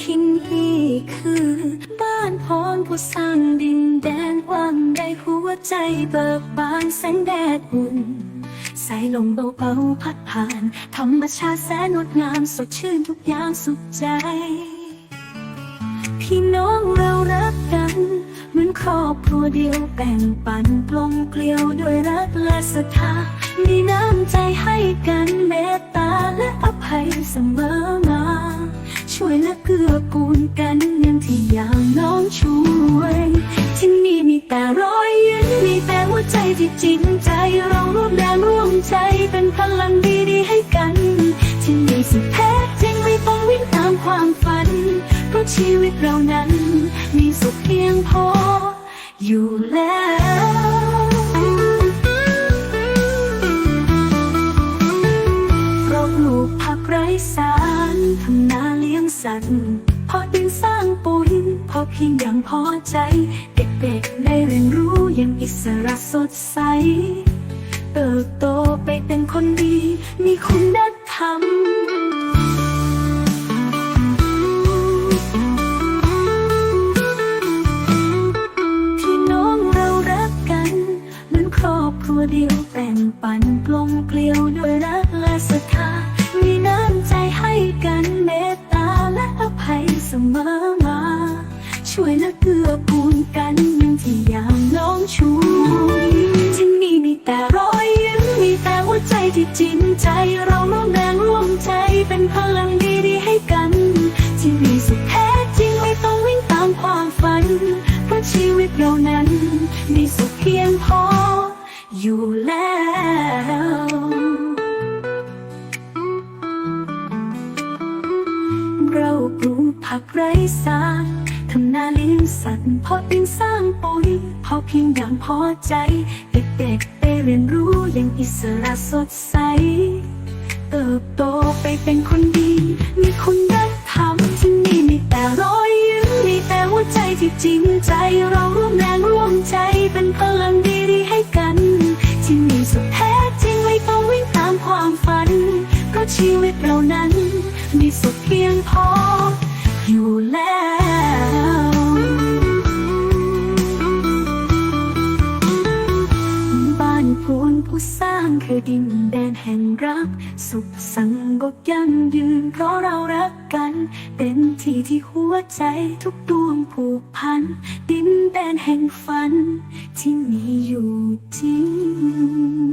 คินฮีคือ บ้านพรผู้สร้างดินแดนกว้างใหญ่หัวใจเบิกบานแสงแดดอุ่นสายลมเบาๆพัดผ่าน ธรรมชาติแสนงดงามสดชื่นทุกอย่างสุขใจ พี่น้องเรารักกัน เหมือนครอบครัวเดียวแบ่งปันกลมเกลียวด้วยรักและศรัทธามีน้ำใจให้กันเมตตาและอภัยเสมอมา ช่วยและเกื้อกูลกันอย่างที่อย่างน้องช่วย ที่นี่มีแต่รอยยิ้มมีแต่หัวใจที่จริงใจเราร่วมแรงร่วมใจเป็นพลังดีๆให้กันที่นี่สุดแท้จริงไม่ต้องวิ่งตามความฝัน เพราะชีวิตเรานั้น มีสุขเพียงพออยู่แล้ว ไร้สารทำนาเลี้ยงสัตว์พอดินสร้างปุ๋ยพอเพียงอย่างพอใจ เด็กๆได้เรียนรู้อย่างอิสระสดใส เติบโตไปเป็นคนดี มีคุณธรรมพี่น้องเรารักกันเหมือนครอบครัวเดียวแบ่งปันกลมเกลียวด้วยรักและศรัทธา ช่วยและเกื้อกูลกันอย่างที่ยางน้องช่วยที่นี่มีแต่รอยยิ้มมีแต่หัวใจที่จริงใจ เราร่วมแรงร่วมใจเป็นพลังดีๆให้กัน ที่มีสุขแท้จริงไม่ต้องวิ่งตามความฝัน เพราะชีวิตเรานั้น มีสุขเพียงพอ อยู่แล้วเราปลูกผักไร้สาร ทำนาเลี้ยงสัตว์พอดินสร้างปุ๋ยพอเพียงอย่างพอใจ เด็กๆได้เรียนรู้อย่างอิสระสดใส เติบโตไปเป็นคนดี มีคุณธรรมที่นี่มีแต่รอยยิ้มมีแต่หัวใจที่จริงใจเราร่วมแรงร่วมใจเป็นพลังดีๆให้กัน คือดินแดนแห่งรัก สุขสังบกยั่งยืนเพราะเรารักกัน เป็นที่ที่หัวใจทุกดวงผูกพัน ดินแดนแห่งฝัน ที่มีอยู่จริง